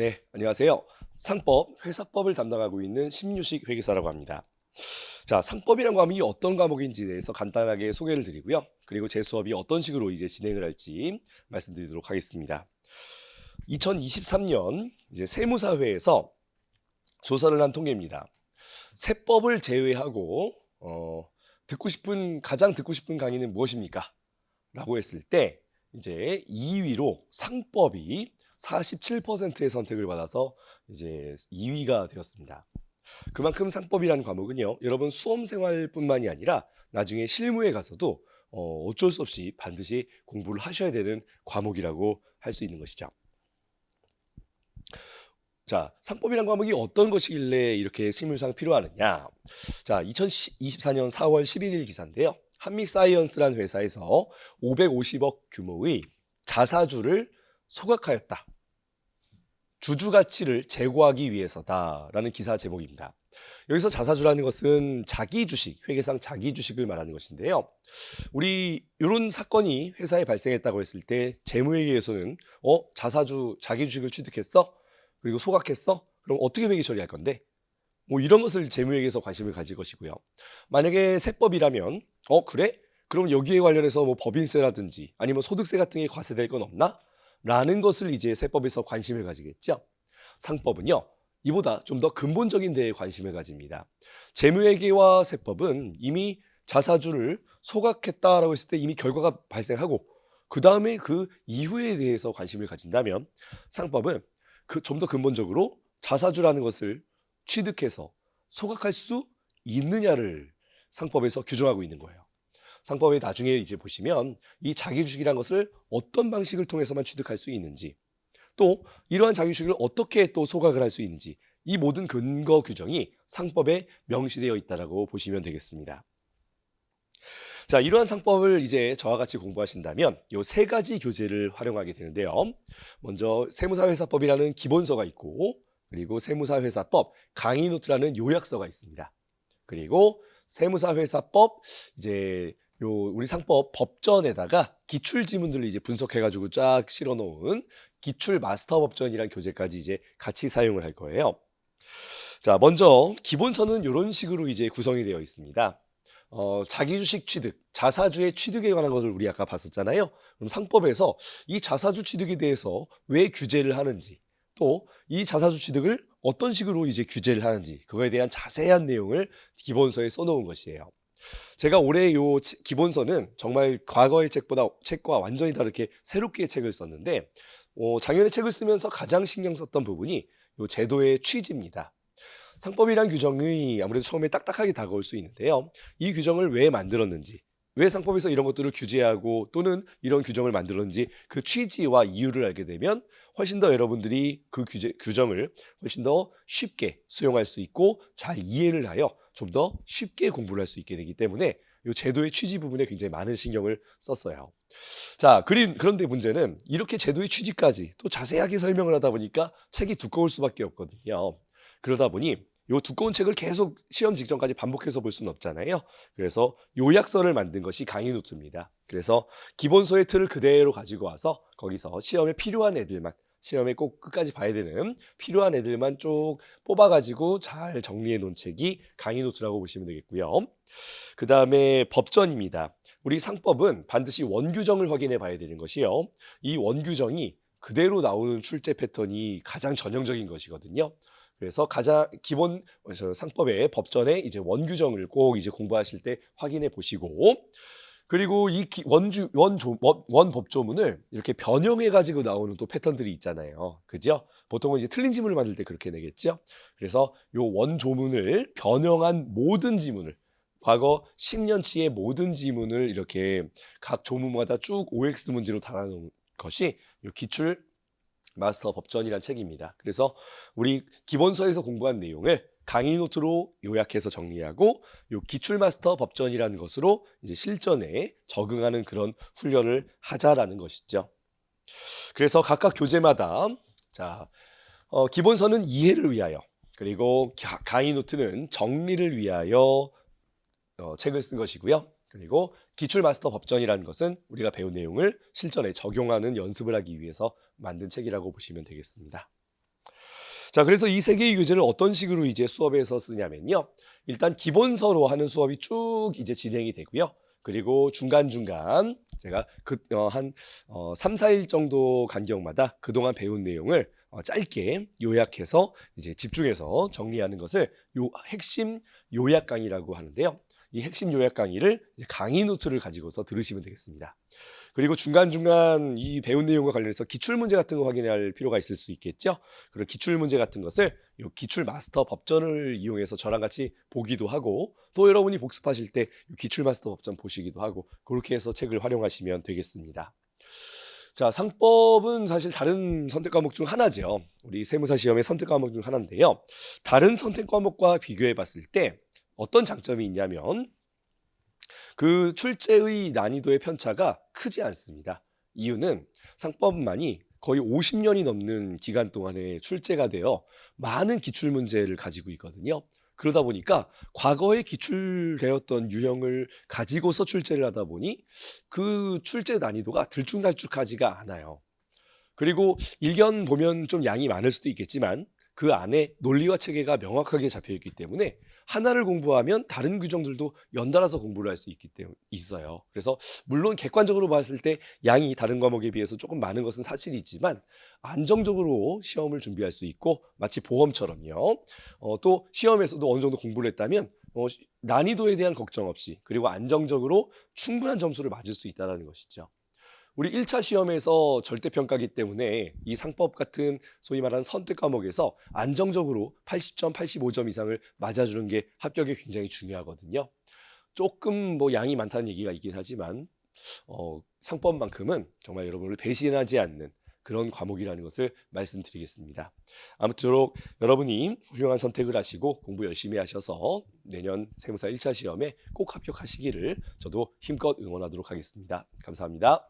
네, 안녕하세요. 상법, 회사법을 담당하고 있는 심유식 회계사라고 합니다. 자, 상법이란 과목이 어떤 과목인지에 대해서 간단하게 소개를 드리고요. 그리고 제 수업이 어떤 식으로 이제 진행을 할지 말씀드리도록 하겠습니다. 2023년 이제 세무사회에서 조사를 한 통계입니다. 세법을 제외하고 어, 듣고 싶은 가장 듣고 싶은 강의는 무엇입니까? 라고 했을 때 이제 2위로 상법이 47%의 선택을 받아서 이제 2위가 되었습니다. 그만큼 상법이라는 과목은요, 여러분 수험 생활뿐만이 아니라 나중에 실무에 가서도 어, 어쩔 수 없이 반드시 공부를 하셔야 되는 과목이라고 할 수 있는 것이죠. 자, 상법이란 과목이 어떤 것이길래 이렇게 실무상 필요하느냐? 자, 2024년 4월 11일 기사인데요. 한미사이언스란 회사에서 550억 규모의 자사주를 소각하였다. 주주 가치를 제고하기 위해서다라는 기사 제목입니다. 여기서 자사주라는 것은 자기 주식, 회계상 자기 주식을 말하는 것인데요. 우리 이런 사건이 회사에 발생했다고 했을 때 재무회계에서는 어 자사주 자기 주식을 취득했어? 그리고 소각했어? 그럼 어떻게 회계 처리할 건데? 뭐 이런 것을 재무회계에서 관심을 가질 것이고요. 만약에 세법이라면 어 그래? 그럼 여기에 관련해서 뭐 법인세라든지 아니면 소득세 같은 게 과세될 건 없나? 라는 것을 이제 세법에서 관심을 가지겠죠. 상법은요. 이보다 좀 더 근본적인 데에 관심을 가집니다. 재무회계와 세법은 이미 자사주를 소각했다라고 했을 때 이미 결과가 발생하고 그 다음에 그 이후에 대해서 관심을 가진다면 상법은 그 좀 더 근본적으로 자사주라는 것을 취득해서 소각할 수 있느냐를 상법에서 규정하고 있는 거예요. 상법에 나중에 이제 보시면 이 자기주식이란 것을 어떤 방식을 통해서만 취득할 수 있는지 또 이러한 자기주식을 어떻게 또 소각을 할 수 있는지 이 모든 근거 규정이 상법에 명시되어 있다라고 보시면 되겠습니다. 자, 이러한 상법을 이제 저와 같이 공부하신다면 이세 가지 교재를 활용하게 되는데요. 먼저 세무사회사법이라는 기본서가 있고 그리고 세무사회사법 강의 노트라는 요약서가 있습니다. 그리고 세무사회사법 이제 요 우리 상법 법전에다가 기출 지문들을 이제 분석해 가지고 쫙 실어 놓은 기출 마스터 법전이란 교재까지 이제 같이 사용을 할 거예요. 자, 먼저 기본서는 이런 식으로 이제 구성이 되어 있습니다. 어, 자기 주식 취득, 자사주의 취득에 관한 것을 우리 아까 봤었잖아요. 그럼 상법에서 이 자사주 취득에 대해서 왜 규제를 하는지, 또 이 자사주 취득을 어떤 식으로 이제 규제를 하는지 그거에 대한 자세한 내용을 기본서에 써놓은 것이에요. 제가 올해 요 치- 기본서는 정말 과거의 책보다 책과 완전히 다르게 새롭게 책을 썼는데 어, 작년에 책을 쓰면서 가장 신경 썼던 부분이 요 제도의 취지입니다. 상법이란 규정이 아무래도 처음에 딱딱하게 다가올 수 있는데요. 이 규정을 왜 만들었는지, 왜 상법에서 이런 것들을 규제하고 또는 이런 규정을 만들었는지 그 취지와 이유를 알게 되면 훨씬 더 여러분들이 그 규제, 규정을 훨씬 더 쉽게 수용할 수 있고 잘 이해를 하여 좀 더 쉽게 공부를 할 수 있게 되기 때문에 이 제도의 취지 부분에 굉장히 많은 신경을 썼어요. 자, 그린, 그런데 문제는 이렇게 제도의 취지까지 또 자세하게 설명을 하다 보니까 책이 두꺼울 수밖에 없거든요. 그러다 보니 이 두꺼운 책을 계속 시험 직전까지 반복해서 볼 수는 없잖아요. 그래서 요약서를 만든 것이 강의 노트입니다. 그래서 기본서의 틀을 그대로 가지고 와서 거기서 시험에 필요한 애들만 시험에 꼭 끝까지 봐야 되는 필요한 애들만 쭉 뽑아가지고 잘 정리해 놓은 책이 강의 노트라고 보시면 되겠고요. 그 다음에 법전입니다. 우리 상법은 반드시 원규정을 확인해 봐야 되는 것이요. 이 원규정이 그대로 나오는 출제 패턴이 가장 전형적인 것이거든요. 그래서 가장 기본 저 상법의 법전에 이제 원규정을 꼭 이제 공부하실 때 확인해 보시고 그리고 이 기- 원주 원조 원, 원법조문을 이렇게 변형해 가지고 나오는 또 패턴들이 있잖아요. 그죠? 보통은 이제 틀린 지문을 만들 때 그렇게 내겠죠. 그래서 요 원조문을 변형한 모든 지문을 과거 10년치의 모든 지문을 이렇게 각 조문마다 쭉 OX 문제로 달아놓은 것이 요 기출 마스터 법전이란 책입니다. 그래서 우리 기본서에서 공부한 내용을 강의 노트로 요약해서 정리하고 요 기출 마스터 법전이라는 것으로 이제 실전에 적응하는 그런 훈련을 하자라는 것이죠. 그래서 각각 교재마다 자 어, 기본서는 이해를 위하여 그리고 가- 강의 노트는 정리를 위하여 어, 책을 쓴 것이고요. 그리고 기출 마스터 법전이라는 것은 우리가 배운 내용을 실전에 적용하는 연습을 하기 위해서 만든 책이라고 보시면 되겠습니다. 자, 그래서 이 세 개의 교재를 어떤 식으로 이제 수업에서 쓰냐면요. 일단 기본서로 하는 수업이 쭉 이제 진행이 되고요. 그리고 중간중간 제가 그, 어, 한, 어, 3, 4일 정도 간격마다 그동안 배운 내용을 어, 짧게 요약해서 이제 집중해서 정리하는 것을 요 핵심 요약 강의라고 하는데요. 이 핵심 요약 강의를 강의 노트를 가지고서 들으시면 되겠습니다. 그리고 중간중간 이 배운 내용과 관련해서 기출 문제 같은 거 확인할 필요가 있을 수 있겠죠. 그런 기출 문제 같은 것을 요 기출 마스터 법전을 이용해서 저랑 같이 보기도 하고 또 여러분이 복습하실 때요 기출 마스터 법전 보시기도 하고 그렇게 해서 책을 활용하시면 되겠습니다. 자, 상법은 사실 다른 선택 과목 중 하나죠. 우리 세무사 시험의 선택 과목 중 하나인데요. 다른 선택 과목과 비교해 봤을 때 어떤 장점이 있냐면 그 출제의 난이도의 편차가 크지 않습니다. 이유는 상법만이 거의 50년이 넘는 기간 동안에 출제가 되어 많은 기출 문제를 가지고 있거든요. 그러다 보니까 과거에 기출되었던 유형을 가지고서 출제를 하다 보니 그 출제 난이도가 들쭉날쭉하지가 않아요. 그리고 일견 보면 좀 양이 많을 수도 있겠지만 그 안에 논리와 체계가 명확하게 잡혀 있기 때문에 하나를 공부하면 다른 규정들도 연달아서 공부를 할 수 있기 때문에 있어요. 그래서 물론 객관적으로 봤을 때 양이 다른 과목에 비해서 조금 많은 것은 사실이지만 안정적으로 시험을 준비할 수 있고 마치 보험처럼요. 어, 또 시험에서도 어느 정도 공부를 했다면 어, 난이도에 대한 걱정 없이 그리고 안정적으로 충분한 점수를 맞을 수 있다는 것이죠. 우리 1차 시험에서 절대평가기 때문에 이 상법 같은 소위 말하는 선택 과목에서 안정적으로 80점, 85점 이상을 맞아주는 게 합격에 굉장히 중요하거든요. 조금 뭐 양이 많다는 얘기가 있긴 하지만 어, 상법만큼은 정말 여러분을 배신하지 않는 그런 과목이라는 것을 말씀드리겠습니다. 아무쪼록 여러분이 훌륭한 선택을 하시고 공부 열심히 하셔서 내년 세무사 1차 시험에 꼭 합격하시기를 저도 힘껏 응원하도록 하겠습니다. 감사합니다.